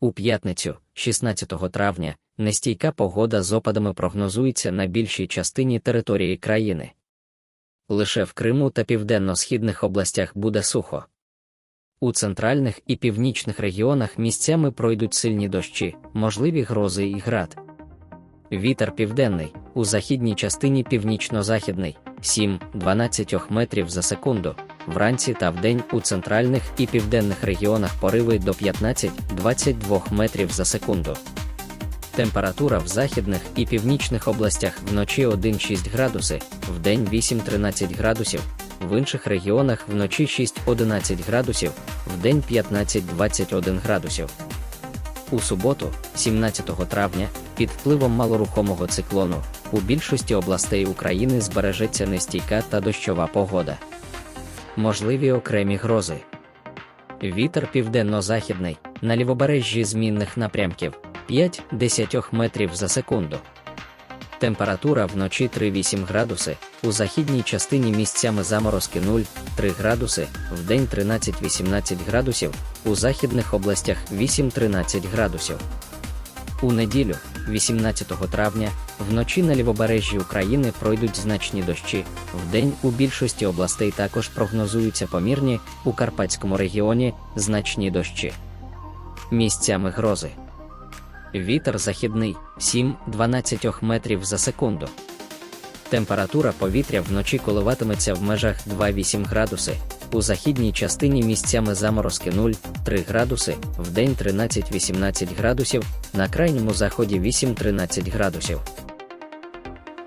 У п'ятницю, 16 травня, нестійка погода з опадами прогнозується на більшій частині території країни. Лише в Криму та південно-східних областях буде сухо. У центральних і північних регіонах місцями пройдуть сильні дощі, можливі грози і град. Вітер південний, у західній частині північно-західний 7-12 метрів за секунду, вранці та вдень у центральних і південних регіонах пориви до 15-22 метрів за секунду. Температура в західних і північних областях вночі 1-6 градуси, вдень 8-13 градусів, в інших регіонах вночі 6-11 градусів, вдень 15-21 градусів. У суботу, 17 травня, під впливом малорухомого циклону, у більшості областей України збережеться нестійка та дощова погода. Можливі окремі грози. Вітер південно-західний, на лівобережжі змінних напрямків 5-10 метрів за секунду. Температура вночі 3-8 градуси, у західній частині місцями заморозки 0-3 градуси, вдень 13-18 градусів, у західних областях 8-13 градусів. У неділю, 18 травня, вночі на лівобережжі України пройдуть значні дощі, вдень у більшості областей також прогнозуються помірні, у Карпатському регіоні значні дощі. Місцями грози. Вітер західний 7-12 метрів за секунду. Температура повітря вночі коливатиметься в межах 2-8 градуси, у західній частині місцями заморозки 0-3 градуси, день 13-18 градусів, на крайньому заході 8-13 градусів.